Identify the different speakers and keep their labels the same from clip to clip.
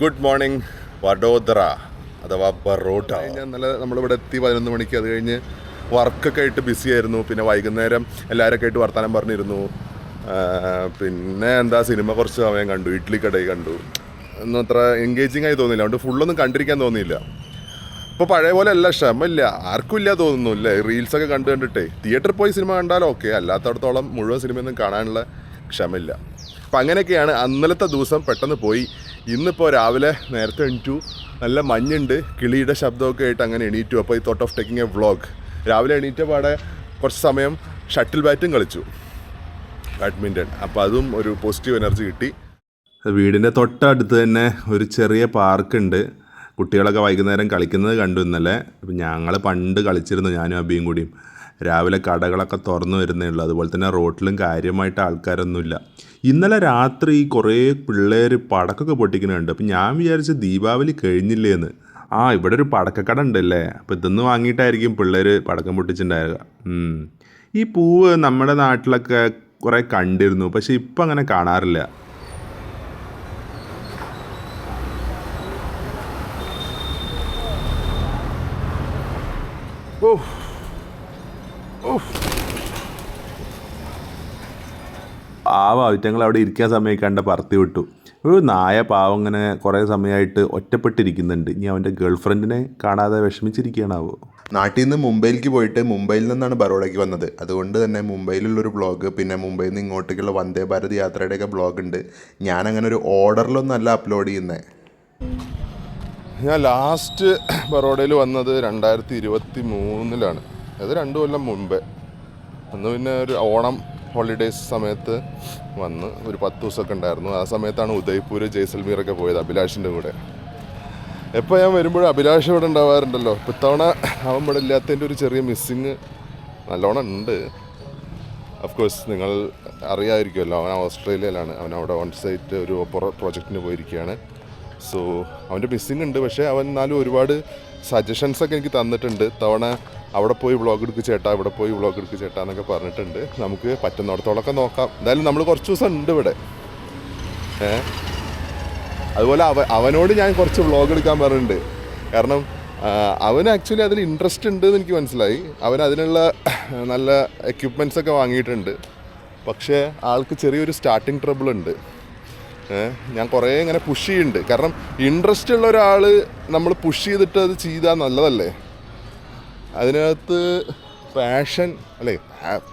Speaker 1: Good morning വഡോദറ അഥവാ ബറോട്ട ഇന്നലെ നമ്മളിവിടെ എത്തി പതിനൊന്ന് മണിക്ക്. അത് കഴിഞ്ഞ് വർക്കൊക്കെ ആയിട്ട് ബിസി ആയിരുന്നു. പിന്നെ വൈകുന്നേരം എല്ലാവരൊക്കെ ആയിട്ട് വർത്തമാനം പറഞ്ഞിരുന്നു. പിന്നെ എന്താ സിനിമ കുറച്ച് സമയം കണ്ടു. ഇഡ്ലി കടയിൽ കണ്ടു. ഒന്നും അത്ര എൻഗേജിങ് ആയി തോന്നിയില്ല. അതുകൊണ്ട് ഫുള്ളൊന്നും കണ്ടിരിക്കാൻ തോന്നിയില്ല. ഇപ്പോൾ പഴയ പോലെ അല്ല ക്ഷമയില്ല. ആർക്കും ഇല്ല തോന്നുന്നു അല്ലേ റീൽസൊക്കെ കണ്ടു കണ്ടിട്ടേ. തിയേറ്ററിൽ പോയി സിനിമ കണ്ടാലും ഓക്കെ അല്ലാത്തടത്തോളം മുഴുവൻ സിനിമയൊന്നും കാണാനുള്ള ക്ഷമയില്ല. അപ്പം അങ്ങനെയൊക്കെയാണ് അന്നലത്തെ ദിവസം പെട്ടെന്ന് പോയി ഇന്നിപ്പോൾ രാവിലെ നേരത്തെ എണീറ്റു. നല്ല മഞ്ഞുണ്ട് കിളിയുടെ ശബ്ദമൊക്കെ ആയിട്ട് അങ്ങനെ എണീറ്റു. അപ്പോൾ ഈ thought of taking a vlog രാവിലെ എണീറ്റ പാടെ കുറച്ച് സമയം ഷട്ടിൽ ബാറ്റും കളിച്ചു. ബാഡ്മിന്റൺ അപ്പോൾ അതും ഒരു പോസിറ്റീവ് എനർജി കിട്ടി. വീടിന്റെ തൊട്ടടുത്ത് തന്നെ ഒരു ചെറിയ പാർക്കുണ്ട് കുട്ടികളൊക്കെ വൈകുന്നേരം കളിക്കുന്നത് കണ്ടു ഇന്നലെ. ഞങ്ങൾ പണ്ട് കളിച്ചിരുന്നു ഞാനും അബിയും കൂടിയും. രാവിലെ കടകളൊക്കെ തുറന്നു വരുന്നേ ഉള്ളൂ അതുപോലെ തന്നെ റോട്ടിലും കാര്യമായിട്ട് ആൾക്കാരൊന്നുമില്ല. ഇന്നലെ രാത്രി കുറേ പിള്ളേർ പടക്കൊക്കെ പൊട്ടിക്കുന്നുണ്ട്. അപ്പം ഞാൻ വിചാരിച്ച ദീപാവലി കഴിഞ്ഞില്ലേ എന്ന് ആ ഇവിടെ ഒരു പടക്കക്കട ഉണ്ടല്ലേ? അപ്പം ഇതൊന്ന് വാങ്ങിയിട്ടായിരിക്കും പിള്ളേർ പടക്കം പൊട്ടിച്ചിട്ടുണ്ടാവുക. ഈ പൂവ് നമ്മുടെ നാട്ടിലൊക്കെ കുറേ കണ്ടിരുന്നു. പക്ഷെ ഇപ്പം അങ്ങനെ കാണാറില്ല. ഓ പാവം അവറ്റങ്ങൾ അവിടെ ഇരിക്കാൻ കണ്ട പറത്തി വിട്ടു. ഒരു നായ പാവം ഇങ്ങനെ കുറേ സമയമായിട്ട് ഒറ്റപ്പെട്ടിരിക്കുന്നുണ്ട്. ഇനി അവന്റെ ഗേൾഫ്രണ്ടിനെ കാണാതെ വിഷമിച്ചിരിക്കുകയാണാവോ?
Speaker 2: നാട്ടിൽ നിന്ന് മുംബൈയിലേക്ക് പോയിട്ട് മുംബൈയിൽ നിന്നാണ് ബറോഡയ്ക്ക് വന്നത്. അതുകൊണ്ട് തന്നെ മുംബൈയിലുള്ളൊരു ബ്ലോഗ് പിന്നെ മുംബൈയിൽ നിന്ന് ഇങ്ങോട്ടേക്കുള്ള വന്ദേ ഭാരത് യാത്രയുടെയൊക്കെ ബ്ലോഗ് ഉണ്ട്. ഞാൻ അങ്ങനെ ഒരു ഓർഡറിലൊന്നല്ല അല്ല അപ്ലോഡ് ചെയ്യുന്നത്
Speaker 1: ഞാൻ ലാസ്റ്റ് ബറോഡയിൽ വന്നത് രണ്ടായിരത്തി ഇരുപത്തി മൂന്നിലാണ് അത് രണ്ട് കൊല്ലം മുമ്പേ. അന്ന് പിന്നെ ഒരു ഓണം ഹോളിഡേയ്സ് സമയത്ത് വന്ന് ഒരു പത്ത് ദിവസമൊക്കെ ഉണ്ടായിരുന്നു. ആ സമയത്താണ് ഉദയ്പൂർ ജയ്സൽമീറൊക്കെ പോയത് അഭിലാഷിന്റെ കൂടെ. എപ്പോൾ ഞാൻ വരുമ്പോഴും അഭിലാഷ് ഇവിടെ ഉണ്ടാവാറുണ്ടല്ലോ. ഇപ്പം ഇത്തവണ അവൻ ഇവിടെ ഇല്ലാത്തതിന്റെ ഒരു ചെറിയ മിസ്സിങ് നല്ലോണം ഉണ്ട്. ഓഫ് കോഴ്സ് നിങ്ങൾ അറിയാമായിരിക്കുമല്ലോ അവൻ ഓസ്ട്രേലിയയിലാണ്. അവൻ അവിടെ ഓൺ സൈറ്റ് ഒരു പ്രോജക്റ്റിന് പോയിരിക്കുകയാണ്. സോ അവന്റെ മിസ്സിങ് ഉണ്ട്. പക്ഷേ അവൻ എന്നാലും ഒരുപാട് സജഷൻസൊക്കെ എനിക്ക് തന്നിട്ടുണ്ട്. തവണ അവിടെ പോയി വ്ളോഗ് എടുക്ക് ചേട്ടാ ഇവിടെ പോയി വ്ളോഗ് എടുക്ക് ചേട്ടാ എന്നൊക്കെ പറഞ്ഞിട്ടുണ്ട്. നമുക്ക് പറ്റുന്നിടത്തോളമൊക്കെ നോക്കാം. എന്തായാലും നമ്മൾ കുറച്ച് ദിവസം ഉണ്ട് ഇവിടെ. ഏ? അതുപോലെ അവ അവനോട് ഞാൻ കുറച്ച് വ്ളോഗ് എടുക്കാൻ പറഞ്ഞിട്ടുണ്ട്. കാരണം അവന് ആക്ച്വലി അതിൽ ഇൻട്രസ്റ്റ് ഉണ്ട് എന്ന് എനിക്ക് മനസ്സിലായി. അവൻ അതിനുള്ള നല്ല എക്യുപ്മെന്റ്സ് ഒക്കെ വാങ്ങിയിട്ടുണ്ട്. പക്ഷേ ആൾക്ക് ചെറിയൊരു സ്റ്റാർട്ടിങ് ട്രബിൾ ഉണ്ട്. ഞാൻ കുറേ ഇങ്ങനെ പുഷ് ചെയ്യുന്നുണ്ട്. കാരണം ഇൻട്രസ്റ്റ് ഉള്ള ഒരാൾ നമ്മൾ പുഷ് ചെയ്തിട്ട് അത് ചെയ്താൽ നല്ലതല്ലേ? അതിനകത്ത് പാഷൻ അല്ലേ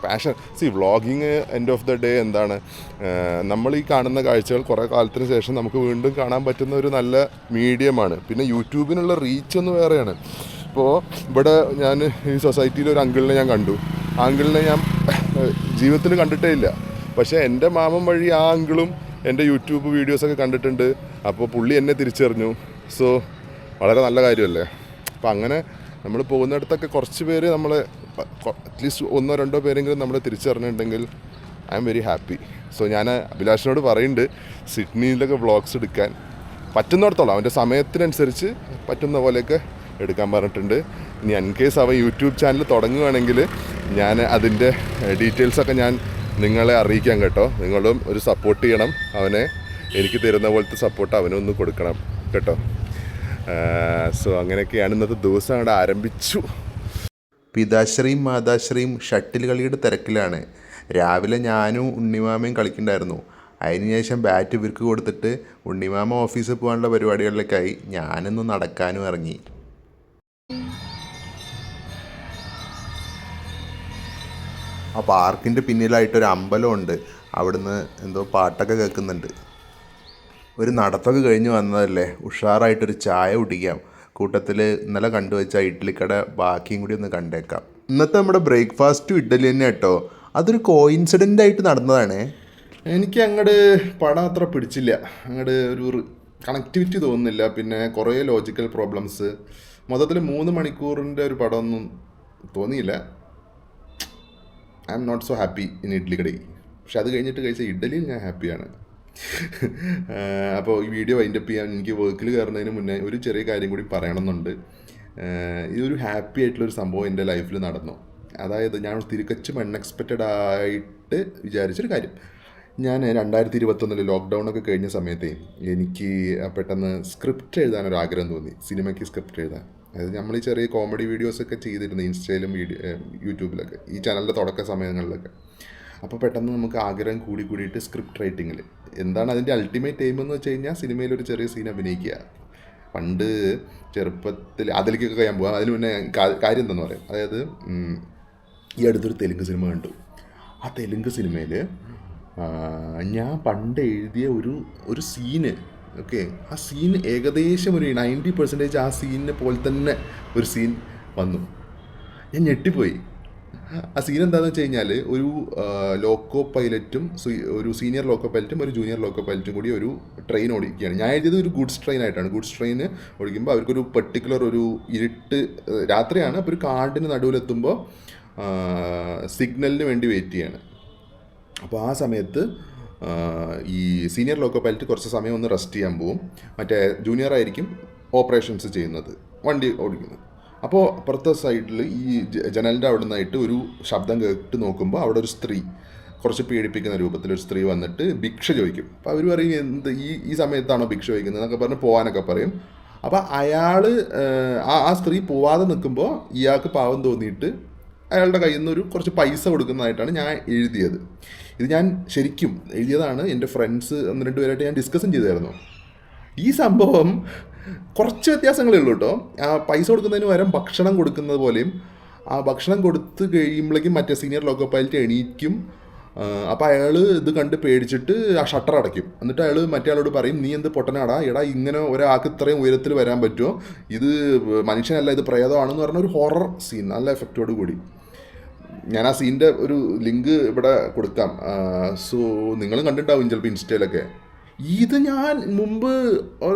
Speaker 1: passion. C vlogging end of the day എന്താണ്? നമ്മൾ ഈ കാണുന്ന കാഴ്ചകൾ കുറേ കാലത്തിന് ശേഷം നമുക്ക് വീണ്ടും കാണാൻ പറ്റുന്ന ഒരു നല്ല മീഡിയമാണ് പിന്നെ യൂട്യൂബിനുള്ള റീച്ച് ഒന്ന് വേറെയാണ്. ഇപ്പോൾ ഇവിടെ ഞാൻ ഈ സൊസൈറ്റിയിൽ ഒരു അങ്കിളിനെ ഞാൻ കണ്ടു. ആ അങ്കിളിനെ ഞാൻ ജീവിതത്തിൽ കണ്ടിട്ടേ ഇല്ല. പക്ഷേ എന്റെ മാമൻ വഴി ആ അങ്കിളും എന്റെ യൂട്യൂബ് വീഡിയോസൊക്കെ കണ്ടിട്ടുണ്ട്. അപ്പോൾ പുള്ളി എന്നെ തിരിച്ചറിഞ്ഞു. സോ വളരെ നല്ല കാര്യമല്ലേ? അപ്പം അങ്ങനെ നമ്മൾ പോകുന്നിടത്തൊക്കെ കുറച്ച് പേര് നമ്മൾ അറ്റ്ലീസ്റ്റ് ഒന്നോ രണ്ടോ പേരെങ്കിലും നമ്മൾ തിരിച്ചറിഞ്ഞിട്ടുണ്ടെങ്കിൽ I am very happy so ഞാൻ അഭിലാഷിനോട് പറയുന്നുണ്ട് സിഡ്നിയിലൊക്കെ വ്ളോഗ്സ് എടുക്കാൻ പറ്റുന്നിടത്തോളം അവന്റെ സമയത്തിനനുസരിച്ച് പറ്റുന്ന പോലെയൊക്കെ എടുക്കാൻ പറഞ്ഞിട്ടുണ്ട്. ഇനി അൻ കേസ് അവൻ യൂട്യൂബ് ചാനൽ തുടങ്ങുകയാണെങ്കിൽ ഞാൻ അതിന്റെ ഡീറ്റെയിൽസൊക്കെ ഞാൻ നിങ്ങളെ അറിയിക്കാം കേട്ടോ. നിങ്ങളും ഒരു സപ്പോർട്ട് ചെയ്യണം അവനെ എനിക്ക് തരുന്ന പോലത്തെ സപ്പോർട്ട് അവനൊന്ന് കൊടുക്കണം കേട്ടോ. സോ അങ്ങനെയൊക്കെയാണ് ഇന്നത്തെ ദിവസം അവിടെ ആരംഭിച്ചു.
Speaker 2: പിതാശ്രീയും മാതാശ്രീയും ഷട്ടിൽ കളിയുടെ തിരക്കിലാണ്. രാവിലെ ഞാനും ഉണ്ണിമാമയും കളിക്കണ്ടായിരുന്നു അതിനുശേഷം ബാറ്റ് ഇവർക്ക് കൊടുത്തിട്ട് ഉണ്ണിമാമ ഓഫീസിൽ പോകാനുള്ള പരിപാടികളിലേക്കായി ഞാനൊന്ന് നടക്കാനും ഇറങ്ങി. ആ പാർക്കിന്റെ പിന്നിലായിട്ടൊരു അമ്പലമുണ്ട് അവിടുന്ന് എന്തോ പാട്ടൊക്കെ കേൾക്കുന്നുണ്ട്. ഒരു നടത്തൊക്കെ കഴിഞ്ഞ് വന്നതല്ലേ? ഉഷാറായിട്ടൊരു ചായ കുടിക്കാം. കൂട്ടത്തിൽ ഇന്നലെ കണ്ടുവച്ച ഇഡ്ഡലിക്കട ബാക്കിയും കൂടി ഒന്ന് കണ്ടേക്കാം. ഇന്നത്തെ നമ്മുടെ ബ്രേക്ക്ഫാസ്റ്റും ഇഡ്ഡലി തന്നെ കേട്ടോ. അതൊരു കോയിൻസിഡന്റ് ആയിട്ട് നടന്നതാണേ.
Speaker 1: എനിക്ക് അങ്ങോട്ട് പടം അത്ര പിടിച്ചില്ല. അങ്ങോട്ട് ഒരു കണക്ടിവിറ്റി തോന്നുന്നില്ല. പിന്നെ കുറേ ലോജിക്കൽ പ്രോബ്ലംസ് മൊത്തത്തിൽ മൂന്ന് മണിക്കൂറിന്റെ ഒരു പടമൊന്നും തോന്നിയില്ല. I am not so happy in idli കടയിൽ. പക്ഷെ അത് കഴിഞ്ഞിട്ട് കഴിച്ച ഇഡ്ഡലിയിൽ ഞാൻ ഹാപ്പിയാണ് അപ്പോൾ ഈ വീഡിയോ വൈൻഡപ്പ് ചെയ്യാൻ എനിക്ക് വർക്കിൽ കയറുന്നതിന് മുന്നേ ഒരു ചെറിയ കാര്യം കൂടി പറയണമെന്നുണ്ട്. ഇതൊരു ഹാപ്പി ആയിട്ടുള്ളൊരു സംഭവം എന്റെ ലൈഫിൽ നടന്നു. അതായത് ഞാൻ തിരിക്കച്ചും അൺഎക്സ്പെക്റ്റഡ് ആയിട്ട് വിചാരിച്ചൊരു കാര്യം. ഞാൻ രണ്ടായിരത്തി ഇരുപത്തൊന്നിൽ ലോക്ക്ഡൗൺ ഒക്കെ കഴിഞ്ഞ സമയത്തെ എനിക്ക് പെട്ടെന്ന് സ്ക്രിപ്റ്റ് എഴുതാനൊരു ആഗ്രഹം തോന്നി. സിനിമയ്ക്ക് സ്ക്രിപ്റ്റ് എഴുതാൻ. അതായത് നമ്മൾ ഈ ചെറിയ കോമഡി വീഡിയോസൊക്കെ ചെയ്തിരുന്നു ഇൻസ്റ്റയിലും വീഡിയോ യൂട്യൂബിലൊക്കെ ഈ ചാനലിന്റെ തുടക്ക സമയങ്ങളിലൊക്കെ. അപ്പോൾ പെട്ടെന്ന് നമുക്ക് ആഗ്രഹം കൂടി കൂടിയിട്ട് സ്ക്രിപ്റ്റ് റൈറ്റിങ്ങിൽ എന്താണ് അതിന്റെ അൾട്ടിമേറ്റ് എയിം എന്ന് വെച്ച് കഴിഞ്ഞാൽ സിനിമയിൽ ഒരു ചെറിയ സീൻ അഭിനയിക്കുക. പണ്ട് ചെറുപ്പത്തിൽ അതിലേക്കൊക്കെ ഞാൻ പോകാം അതിന് മുന്നേ കാര്യം എന്താണെന്ന് പറയാം. അതായത് ഈ അടുത്തൊരു തെലുങ്ക് സിനിമ കണ്ടു. ആ തെലുങ്ക് സിനിമയിൽ ഞാൻ പണ്ട് എഴുതിയ ഒരു ഒരു സീന് ഓക്കെ ആ സീൻ ഏകദേശം ഒരു നയന്റി പെർസെന്റേജ് ആ സീനിനെ പോലെ തന്നെ ഒരു സീൻ വന്നു. ഞാൻ ഞെട്ടിപ്പോയി. ആ സീൻ എന്താണെന്ന് വെച്ച് കഴിഞ്ഞാൽ ഒരു ലോക്കോ പൈലറ്റും ഒരു സീനിയർ ലോക്കോ പൈലറ്റും ഒരു ജൂനിയർ ലോക്കോ പൈലറ്റും കൂടി ഒരു ട്രെയിൻ ഓടിക്കുകയാണ്. ഞാൻ എഴുതിയത് ഒരു ഗുഡ്സ് ട്രെയിൻ ആയിട്ടാണ്. ഗുഡ്സ് ട്രെയിൻ ഓടിക്കുമ്പോൾ അവർക്കൊരു പെർട്ടിക്കുലർ ഒരു ഇരുട്ട് രാത്രിയാണ്. അപ്പോൾ ഒരു കാടിന് നടുവിലെത്തുമ്പോൾ സിഗ്നലിന് വേണ്ടി വെയിറ്റ് ചെയ്യാണ്. അപ്പോൾ ആ സമയത്ത് ഈ സീനിയർ ലോക്കോ പൈലറ്റ് കുറച്ച് സമയം ഒന്ന് റെസ്റ്റ് ചെയ്യാൻ പോവും. മറ്റേ ജൂനിയർ ആയിരിക്കും ഓപ്പറേഷൻസ് ചെയ്യുന്നത്. വണ്ടി ഓടിക്കുന്നത്. അപ്പോൾ അപ്പുറത്തെ സൈഡിൽ ഈ ജനലിന്റെ അവിടെ നിന്നായിട്ട് ഒരു ശബ്ദം കേട്ട് നോക്കുമ്പോൾ അവിടെ ഒരു സ്ത്രീ കുറച്ച് പീഡിപ്പിക്കുന്ന രൂപത്തിൽ ഒരു സ്ത്രീ വന്നിട്ട് ഭിക്ഷ ചോദിക്കും. അപ്പോൾ അവർ പറയും എന്ത് ഈ ഈ സമയത്താണോ ഭിക്ഷ ചോദിക്കുന്നത്? എന്നൊക്കെ പറഞ്ഞ് പോകാനൊക്കെ പറയും. അപ്പോൾ അയാൾ ആ ആ സ്ത്രീ പോവാതെ നിൽക്കുമ്പോൾ ഇയാൾക്ക് പാവം തോന്നിയിട്ട് അയാളുടെ കയ്യിൽ നിന്ന് ഒരു കുറച്ച് പൈസ കൊടുക്കുന്നതായിട്ടാണ് ഞാൻ എഴുതിയത്. ഇത് ഞാൻ ശരിക്കും എഴുതിയതാണ് എന്റെ ഫ്രണ്ട്സ് ഒന്ന് രണ്ട് പേരായിട്ട് ഞാൻ ഡിസ്കസും ചെയ്തായിരുന്നു. ഈ സംഭവം കുറച്ച് വ്യത്യാസങ്ങളേ ഉള്ളൂ കേട്ടോ. ആ പൈസ കൊടുക്കുന്നതിന് പകരം ഭക്ഷണം കൊടുക്കുന്നത് പോലെയും ആ ഭക്ഷണം കൊടുത്ത് കഴിയുമ്പോഴേക്കും മറ്റേ സീനിയർ ലോക്കോ പൈലറ്റ് എണീക്കും അപ്പോൾ അയാൾ ഇത് കണ്ട് പേടിച്ചിട്ട് ആ ഷട്ടർ അടയ്ക്കും. എന്നിട്ട് അയാൾ മറ്റേ പറയും നീ എന്ത് പൊട്ടനാടാ? എടാ ഇങ്ങനെ ഒരാൾക്ക് ഇത്രയും ഉയരത്തിൽ വരാൻ പറ്റുമോ? ഇത് മനുഷ്യനല്ല ഇത് പ്രേതമാണെന്ന് പറഞ്ഞ ഒരു ഹൊറർ സീൻ നല്ല എഫക്റ്റോട് കൂടി. ഞാൻ ആ സീന്റെ ഒരു ലിങ്ക് ഇവിടെ കൊടുക്കാം. സോ നിങ്ങളും കണ്ടിട്ടുണ്ടാവും ചിലപ്പോൾ ഇൻസ്റ്റയിലൊക്കെ. ഇത് ഞാൻ മുമ്പ്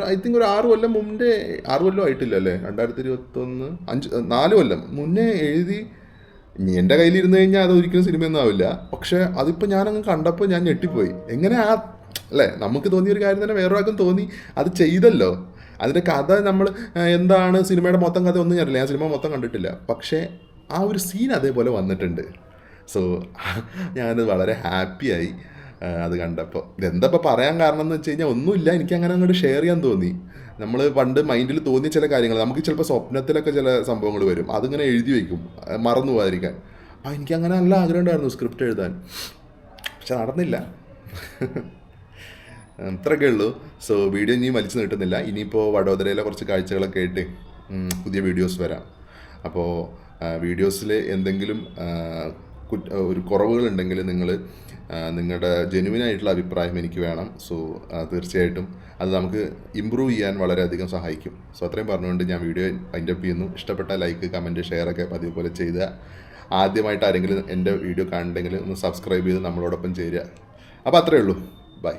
Speaker 1: ഐ തിങ്ക് ഒരു ആറ് കൊല്ലം മുമ്പേ ആറ് കൊല്ലം ആയിട്ടില്ല അല്ലേ രണ്ടായിരത്തി ഇരുപത്തൊന്ന് അഞ്ച് നാല് കൊല്ലം മുന്നേ എഴുതി എന്റെ കയ്യിലിരുന്ന് കഴിഞ്ഞാൽ അത് ഒരിക്കലും സിനിമയൊന്നും ആവില്ല. പക്ഷേ അതിപ്പോൾ ഞാനങ്ങ് കണ്ടപ്പോൾ ഞാൻ ഞെട്ടിപ്പോയി. എങ്ങനെ ആ അല്ലേ നമുക്ക് തോന്നിയ ഒരു കാര്യം തന്നെ വേറൊരാൾക്കും തോന്നി അത് ചെയ്തല്ലോ. അതിന്റെ കഥ നമ്മൾ എന്താണ് സിനിമയുടെ മൊത്തം കഥ ഒന്നും ഞാനില്ല ഞാൻ സിനിമ മൊത്തം കണ്ടിട്ടില്ല. പക്ഷേ ആ ഒരു സീൻ അതേപോലെ വന്നിട്ടുണ്ട്. സോ ഞാനത് വളരെ ഹാപ്പിയായി അത് കണ്ടപ്പോൾ ഇതെന്താ ഇപ്പോൾ പറയാൻ കാരണം എന്ന് വെച്ച് കഴിഞ്ഞാൽ ഒന്നുമില്ല എനിക്ക് അങ്ങനെ അങ്ങോട്ട് ഷെയർ ചെയ്യാൻ തോന്നി. നമ്മൾ പണ്ട് മൈൻഡിൽ തോന്നിയ ചില കാര്യങ്ങൾ നമുക്ക് ചിലപ്പോൾ സ്വപ്നത്തിലൊക്കെ ചില സംഭവങ്ങൾ വരും അതിങ്ങനെ എഴുതി വയ്ക്കും മറന്നു പോകാതിരിക്കാൻ ആ എനിക്ക് അങ്ങനെ നല്ല ആഗ്രഹം ഉണ്ടായിരുന്നു സ്ക്രിപ്റ്റ് എഴുതാൻ. പക്ഷെ നടന്നില്ല. ഇത്രയൊക്കെ ഉള്ളൂ. സോ വീഡിയോ ഇനിയും വലിച്ചു നീട്ടുന്നില്ല. ഇനിയിപ്പോൾ വഡോദരയിലെ കുറച്ച് കാഴ്ചകളൊക്കെ ആയിട്ട് പുതിയ വീഡിയോസ് വരാം. അപ്പോൾ വീഡിയോസിൽ എന്തെങ്കിലും ഒരു കുറവുകളുണ്ടെങ്കിൽ നിങ്ങൾ നിങ്ങളുടെ ജെനുവിൻ ആയിട്ടുള്ള അഭിപ്രായം എനിക്ക് വേണം. സോ തീർച്ചയായിട്ടും അത് നമുക്ക് ഇമ്പ്രൂവ് ചെയ്യാൻ വളരെയധികം സഹായിക്കും. സോ അത്രയും പറഞ്ഞുകൊണ്ട് ഞാൻ വീഡിയോ അതിന്റെ അപ്പ് ചെയ്യുന്നു. ഇഷ്ടപ്പെട്ട ലൈക്ക് കമന്റ് ഷെയർ ഒക്കെ അതേപോലെ പോലെ ചെയ്ത. ആദ്യമായിട്ട് ആരെങ്കിലും എന്റെ വീഡിയോ കാണുന്നുണ്ടെങ്കിൽ ഒന്ന് സബ്സ്ക്രൈബ് ചെയ്ത് നമ്മളോടൊപ്പം ചേരുക. അപ്പോൾ അത്രയേ ഉള്ളൂ. ബൈ